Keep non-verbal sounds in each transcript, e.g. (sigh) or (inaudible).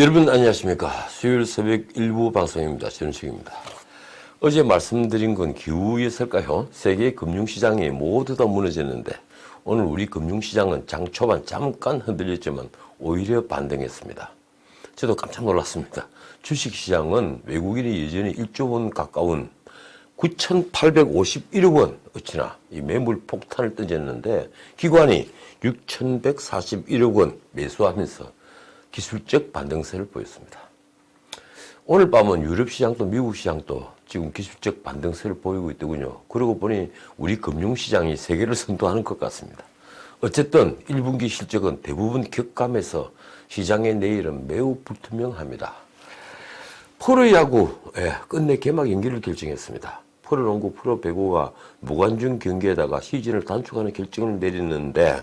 여러분 안녕하십니까. 수요일 새벽 일부 방송입니다. 전식입니다. 어제 말씀드린 건 기후였을까요? 세계 금융시장이 모두 다 무너졌는데 오늘 우리 금융시장은 장 초반 잠깐 흔들렸지만 오히려 반등했습니다. 저도 깜짝 놀랐습니다. 주식시장은 외국인이 여전히 1조 원 가까운 9,851억 원 어치나 이 매물 폭탄을 던졌는데 기관이 6,141억 원 매수하면서 기술적 반등세를 보였습니다. 오늘 밤은 유럽 시장도 미국 시장도 지금 기술적 반등세를 보이고 있더군요. 그러고 보니 우리 금융시장이 세계를 선도하는 것 같습니다. 어쨌든 1분기 실적은 대부분 격감해서 시장의 내일은 매우 불투명합니다. 프로 야구 예, 끝내 개막 연기를 결정했습니다. 프로 농구, 프로 배구가 무관중 경기에다가 시즌을 단축하는 결정을 내렸는데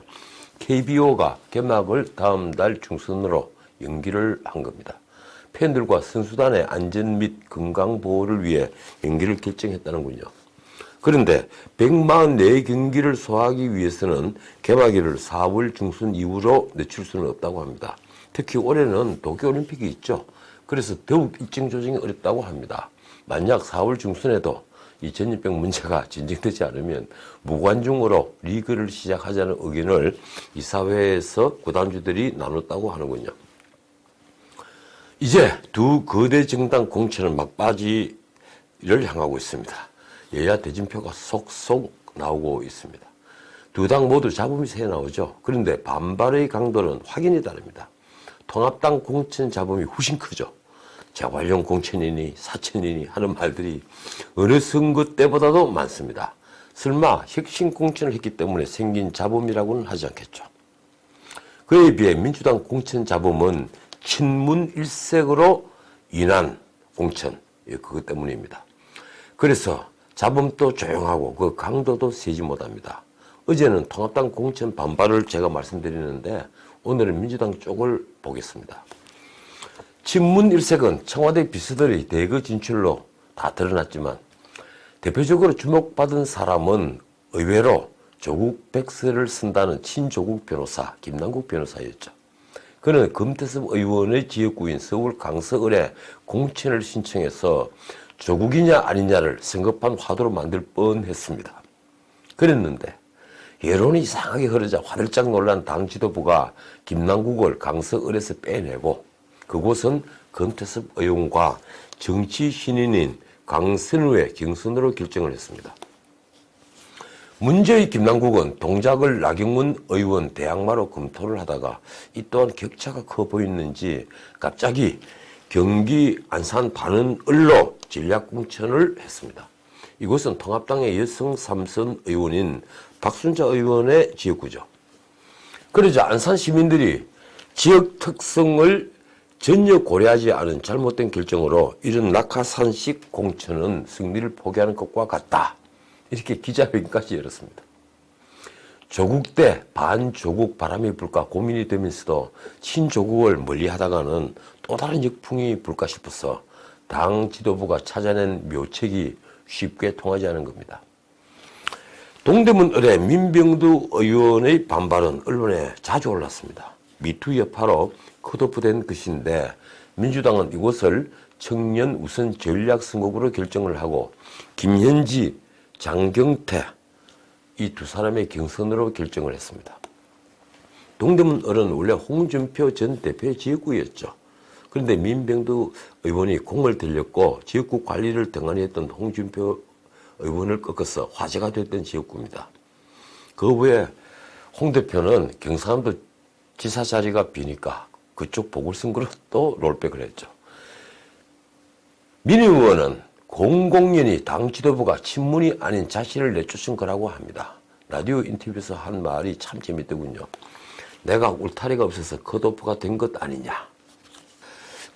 KBO가 개막을 다음 달 중순으로 연기를 한 겁니다. 팬들과 선수단의 안전 및 건강 보호를 위해 연기를 결정했다는군요. 그런데 144경기를 소화하기 위해서는 개막일을 4월 중순 이후로 늦출 수는 없다고 합니다. 특히 올해는 도쿄올림픽이 있죠. 그래서 더욱 일정 조정이 어렵다고 합니다. 만약 4월 중순에도 이 전염병 문제가 (laughs) 진정되지 않으면 무관중으로 리그를 시작하자는 의견을 이사회에서 구단주들이 나눴다고 하는군요. 이제 두 거대 정당 공천은 막바지를 향하고 있습니다. 여야 대진표가 속속 나오고 있습니다. 두 당 모두 잡음이 새 나오죠. 그런데 반발의 강도는 확연히 다릅니다. 통합당 공천 잡음이 훨씬 크죠. 재활용 공천이니 사천이니 하는 말들이 어느 선거 때보다도 많습니다. 설마 혁신 공천을 했기 때문에 생긴 잡음이라고는 하지 않겠죠. 그에 비해 민주당 공천 잡음은 친문 일색으로 인한 공천, 예, 그것 때문입니다. 그래서 잡음도 조용하고 그 강도도 세지 못합니다. 어제는 통합당 공천 반발을 제가 말씀드리는데 오늘은 민주당 쪽을 보겠습니다. 친문 일색은 청와대 비서들의 대거 진출로 다 드러났지만 대표적으로 주목받은 사람은 의외로 조국 백서를 쓴다는 친조국 변호사 김남국 변호사였죠. 그는 금태섭 의원의 지역구인 서울 강서을에 공천을 신청해서 조국이냐 아니냐를 성급한 화두로 만들 뻔했습니다. 그랬는데 여론이 이상하게 흐르자 화들짝 놀란 당 지도부가 김남국을 강서을에서 빼내고 그곳은 금태섭 의원과 정치 신인인 강선우의 경선으로 결정을 했습니다. 문제의 김남국은 동작을 나경원 의원 대항마로 검토를 하다가 이 또한 격차가 커 보이는지 갑자기 경기 안산 반은을로 전략 공천을 했습니다. 이곳은 통합당의 여성 삼선 의원인 박순자 의원의 지역구죠. 그러자 안산 시민들이 지역 특성을 전혀 고려하지 않은 잘못된 결정으로 이런 낙하산식 공천은 승리를 포기하는 것과 같다. 이렇게 기자회견까지 열었습니다. 조국 때 반조국 바람이 불까 고민이 되면서도 친조국을 멀리 하다가는 또 다른 역풍이 불까 싶어서 당 지도부가 찾아낸 묘책이 쉽게 통하지 않은 겁니다. 동대문 을의 민병두 의원의 반발은 언론에 자주 올랐습니다. 미투 여파로 컷오프된 것인데 민주당은 이곳을 청년 우선 전략 선거구로 결정을 하고 김현지, 장경태 이 두 사람의 경선으로 결정을 했습니다. 동대문 을은 원래 홍준표 전 대표의 지역구였죠. 그런데 민병두 의원이 공을 들였고 지역구 관리를 등한히 했던 홍준표 의원을 꺾어서 화제가 됐던 지역구입니다. 그 후에 홍 대표는 경상남도 지사 자리가 비니까 그쪽 보궐선거로 또 롤백을 했죠. 민 의원은 공공연히 당 지도부가 친문이 아닌 자신을 내쫓은 거라고 합니다. 라디오 인터뷰에서 한 말이 참 재밌더군요. 내가 울타리가 없어서 컷오프가 된 것 아니냐.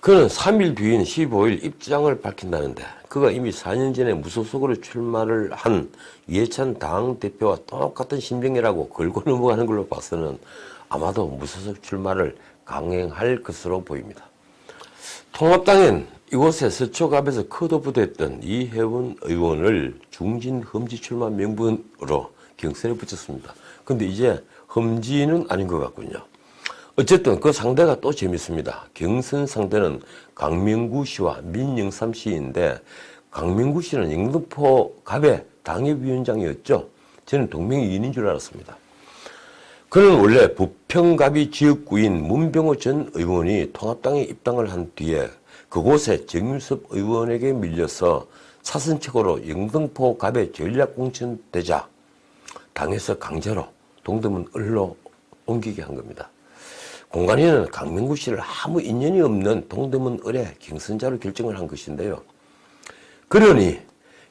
그는 3일 뒤인 15일 입장을 밝힌다는데 그가 이미 4년 전에 무소속으로 출마를 한 이해찬 당대표와 똑같은 심정이라고 걸고 넘어가는 걸로 봐서는 아마도 무소속 출마를 강행할 것으로 보입니다. 통합당은 이곳에 서초갑에서 컷오프됐던 이혜원 의원을 중진 험지 출마 명분으로 경선에 붙였습니다. 근데 이제 험지는 아닌 것 같군요. 어쨌든 그 상대가 또 재밌습니다. 경선 상대는 강명구 씨와 민영삼 씨인데 강명구 씨는 영등포 갑의 당협위원장이었죠. 저는 동명이인인 줄 알았습니다. 그는 원래 부평갑이 지역구인 문병호 전 의원이 통합당에 입당을 한 뒤에 그곳에 정윤섭 의원에게 밀려서 사선책으로 영등포 갑에 전략 공천 되자 당에서 강제로 동대문 을로 옮기게 한 겁니다. 공관위는 강명구 씨를 아무 인연이 없는 동대문 을의 경선자로 결정을 한 것인데요. 그러니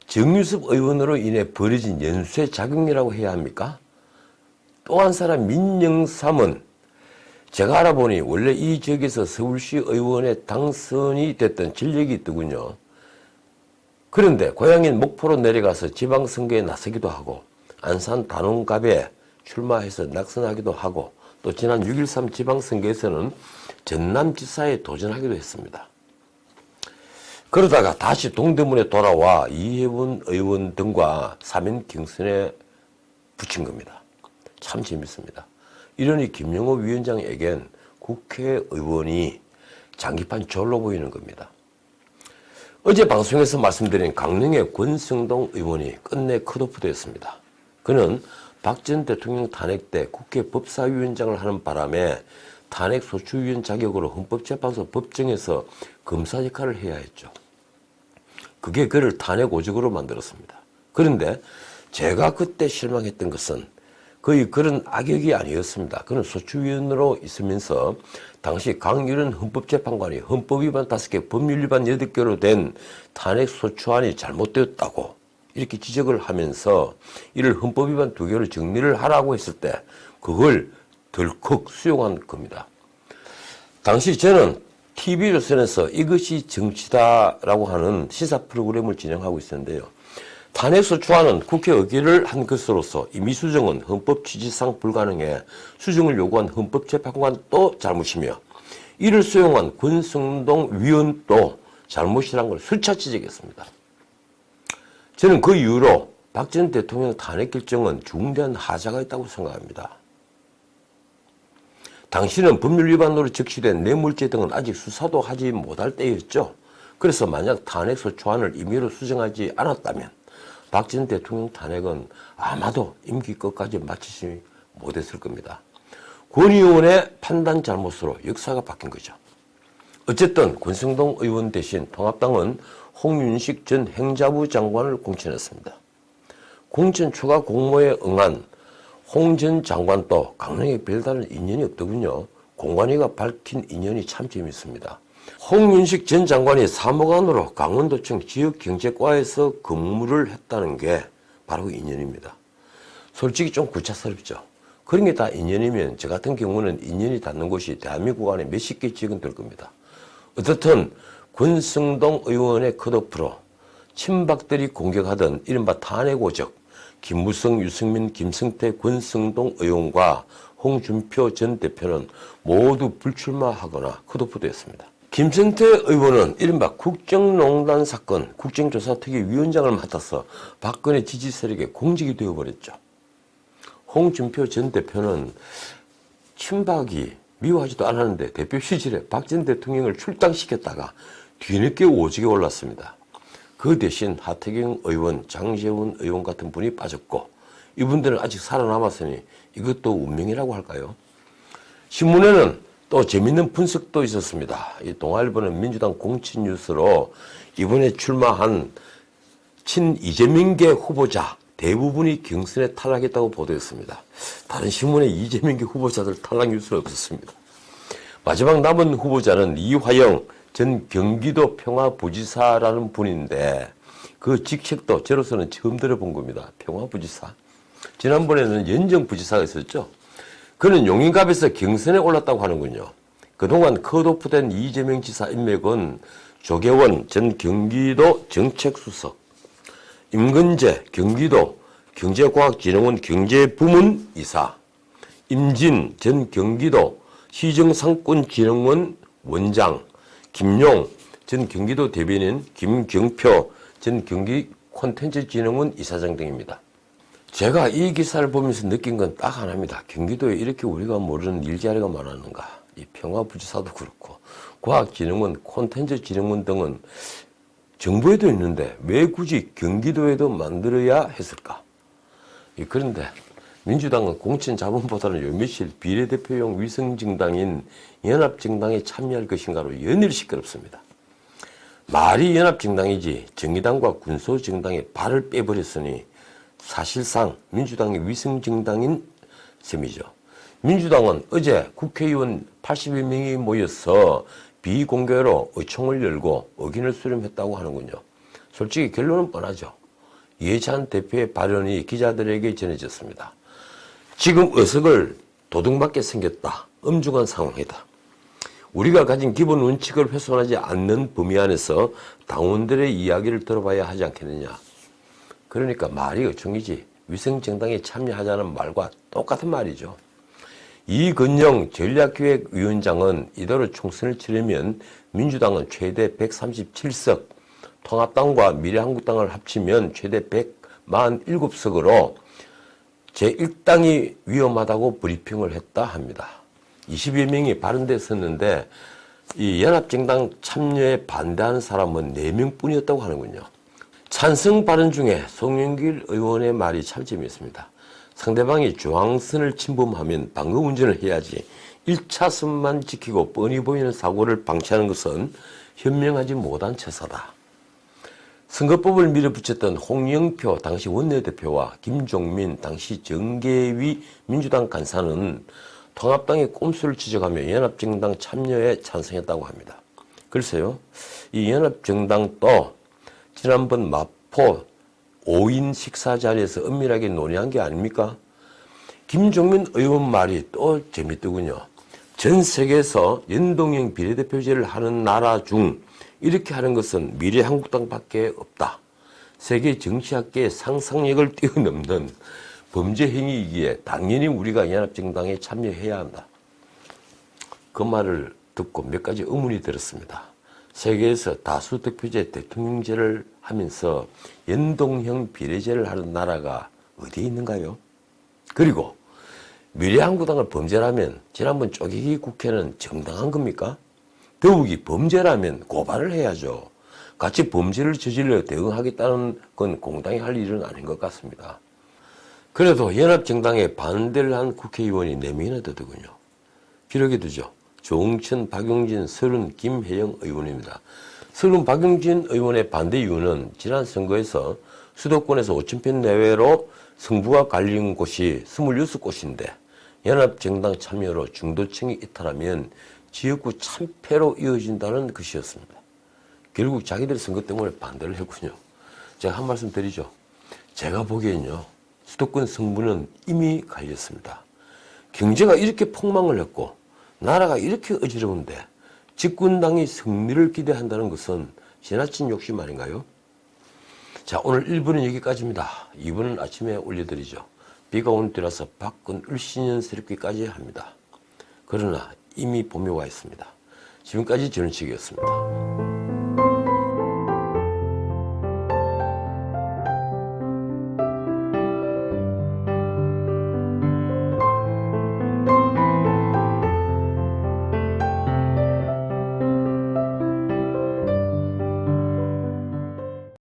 정유섭 의원으로 인해 벌어진 연쇄 작용이라고 해야 합니까? 또 한 사람 민영삼은 제가 알아보니 원래 이 지역에서 서울시 의원에 당선이 됐던 진력이 있더군요. 그런데 고향인 목포로 내려가서 지방선거에 나서기도 하고 안산 단원갑에 출마해서 낙선하기도 하고 또 지난 6.13 지방선거에서는 전남지사에 도전하기도 했습니다. 그러다가 다시 동대문에 돌아와 이해원 의원 등과 사면 경선에 붙인 겁니다. 참 재밌습니다. 이러니 김영호 위원장에겐 국회의원이 장기판 절로 보이는 겁니다. 어제 방송에서 말씀드린 강릉의 권성동 의원이 끝내 컷오프되었습니다. 그는 박 전 대통령 탄핵 때 국회 법사위원장을 하는 바람에 탄핵 소추위원 자격으로 헌법재판소 법정에서 검사 역할을 해야 했죠. 그게 그를 탄핵 오직으로 만들었습니다. 그런데 제가 그때 실망했던 것은 거의 그런 악역이 아니었습니다. 그는 소추위원으로 있으면서 당시 강유른 헌법재판관이 헌법 위반 5개, 법률 위반 8개로 된 탄핵 소추안이 잘못되었다고 이렇게 지적을 하면서 이를 헌법 위반 2개로 정리를 하라고 했을 때 그걸 덜컥 수용한 겁니다. 당시 저는 TV조선에서 이것이 정치다라고 하는 시사 프로그램을 진행하고 있었는데요. 탄핵소추안은 국회 의결을 한 것으로서 이미 수정은 헌법 취지상 불가능해 수정을 요구한 헌법재판관도 잘못이며 이를 수용한 권성동 위원도 잘못이란 걸 수차 지적했습니다. 저는 그 이후로 박전 대통령 탄핵 결정은 중대한 하자가 있다고 생각합니다. 당시는 법률 위반으로 적시된 뇌물죄 등은 아직 수사도 하지 못할 때였죠. 그래서 만약 탄핵소추안을 임의로 수정하지 않았다면 박전 대통령 탄핵은 아마도 임기 끝까지 마치지 못했을 겁니다. 권의원의 판단 잘못으로 역사가 바뀐 거죠. 어쨌든 권성동 의원 대신 통합당은 홍윤식 전 행자부 장관을 공천했습니다. 공천 추가 공모에 응한 홍 전 장관도 강릉에 별다른 인연이 없더군요. 공관위가 밝힌 인연이 참 재밌습니다. 홍윤식 전 장관이 사무관으로 강원도청 지역경제과에서 근무를 했다는 게 바로 그 인연입니다. 솔직히 좀 구차스럽죠. 그런 게 다 인연이면 저 같은 경우는 인연이 닿는 곳이 대한민국 안에 몇십 개 지역은 될 겁니다. 어떻든 권성동 의원의 컷오프로 친박들이 공격하던 이른바 탄핵 오적 김무성, 유승민, 김승태, 권성동 의원과 홍준표 전 대표는 모두 불출마하거나 컷오프되었습니다. 김승태 의원은 이른바 국정농단 사건 국정조사특위 위원장을 맡아서 박근혜 지지 세력에 공직이 되어버렸죠. 홍준표 전 대표는 친박이 미워하지도 않았는데 대표 시절에 박 전 대통령을 출당시켰다가 뒤늦게 오직에 올랐습니다. 그 대신 하태경 의원, 장재훈 의원 같은 분이 빠졌고 이분들은 아직 살아남았으니 이것도 운명이라고 할까요? 신문에는 또 재밌는 분석도 있었습니다. 이 동아일보는 민주당 공친 뉴스로 이번에 출마한 친 이재명계 후보자 대부분이 경선에 탈락했다고 보도했습니다. 다른 신문에 이재명계 후보자들 탈락 뉴스는 없었습니다. 마지막 남은 후보자는 이화영 전 경기도 평화부지사라는 분인데 그 직책도 저로서는 처음 들어본 겁니다. 평화부지사. 지난번에는 연정부지사가 있었죠. 그는 용인갑에서 경선에 올랐다고 하는군요. 그동안 컷오프된 이재명 지사 인맥은 조계원 전 경기도 정책수석, 임근재 경기도 경제과학진흥원 경제부문 이사, 임진 전 경기도 시정상권진흥원 원장, 김용 전 경기도 대변인, 김경표 전 경기 콘텐츠진흥원 이사장 등입니다. 제가 이 기사를 보면서 느낀 건 딱 하나입니다. 경기도에 이렇게 우리가 모르는 일자리가 많았는가. 이 평화부지사도 그렇고 과학진흥원, 콘텐츠진흥원 등은 정부에도 있는데 왜 굳이 경기도에도 만들어야 했을까? 이 그런데 민주당은 공천 자본보다는 요 며칠 비례대표용 위성정당인 연합정당에 참여할 것인가로 연일 시끄럽습니다. 말이 연합정당이지 정의당과 군소정당에 발을 빼버렸으니 사실상 민주당의 위성정당인 셈이죠. 민주당은 어제 국회의원 81명이 모여서 비공개로 의총을 열고 의견을 수렴했다고 하는군요. 솔직히 결론은 뻔하죠. 예찬 대표의 발언이 기자들에게 전해졌습니다. 지금 의석을 도둑맞게 생겼다. 엄중한 상황이다. 우리가 가진 기본 원칙을 훼손하지 않는 범위 안에서 당원들의 이야기를 들어봐야 하지 않겠느냐. 그러니까 말이 의총이지 위성정당에 참여하자는 말과 똑같은 말이죠. 이건영 전략기획위원장은 이대로 총선을 치르면 민주당은 최대 137석, 통합당과 미래한국당을 합치면 최대 147석으로 제1당이 위험하다고 브리핑을 했다 합니다. 20여 명이 발언됐었는데 이 연합정당 참여에 반대하는 사람은 4명 뿐이었다고 하는군요. 찬성 발언 중에 송영길 의원의 말이 참 재미있습니다. 상대방이 중앙선을 침범하면 방금 운전을 해야지 1차선만 지키고 뻔히 보이는 사고를 방치하는 것은 현명하지 못한 처사다. 선거법을 밀어붙였던 홍영표 당시 원내대표와 김종민 당시 정계위 민주당 간사는 통합당의 꼼수를 지적하며 연합정당 참여에 찬성했다고 합니다. 글쎄요, 이 연합정당도 지난번 마포 5인 식사 자리에서 은밀하게 논의한 게 아닙니까? 김종민 의원 말이 또 재밌더군요. 전 세계에서 연동형 비례대표제를 하는 나라 중 이렇게 하는 것은 미래한국당밖에 없다. 세계 정치학계의 상상력을 뛰어넘는 범죄 행위이기에 당연히 우리가 연합정당에 참여해야 한다. 그 말을 듣고 몇 가지 의문이 들었습니다. 세계에서 다수 득표제 대통령제를 하면서 연동형 비례제를 하는 나라가 어디에 있는가요? 그리고 미래한국당을 범죄라면 지난번 쪼개기 국회는 정당한 겁니까? 더욱이 범죄라면 고발을 해야죠. 같이 범죄를 저질러 대응하겠다는 건 공당이 할 일은 아닌 것 같습니다. 그래도 연합정당에 반대를 한 국회의원이 4명이나 되더군요. 기록에 두죠. 조응천, 박용진, 서른, 김혜영 의원입니다. 서른, 박용진 의원의 반대 이유는 지난 선거에서 수도권에서 5천표 내외로 승부가 갈린 곳이 26곳인데 연합정당 참여로 중도층이 이탈하면 지역구 참패로 이어진다는 것이었습니다. 결국 자기들 선거 때문에 반대를 했군요. 제가 한 말씀 드리죠. 제가 보기엔요. 수도권 승부는 이미 갈렸습니다. 경제가 이렇게 폭망을 했고 나라가 이렇게 어지러운데 집권당이 승리를 기대한다는 것은 지나친 욕심 아닌가요? 자 오늘 1부는 여기까지입니다. 2부는 아침에 올려드리죠. 비가 오는 때라서 밖은 을씨년스럽기까지 합니다. 그러나 이미 봄이 와 있습니다. 지금까지 전우측이었습니다.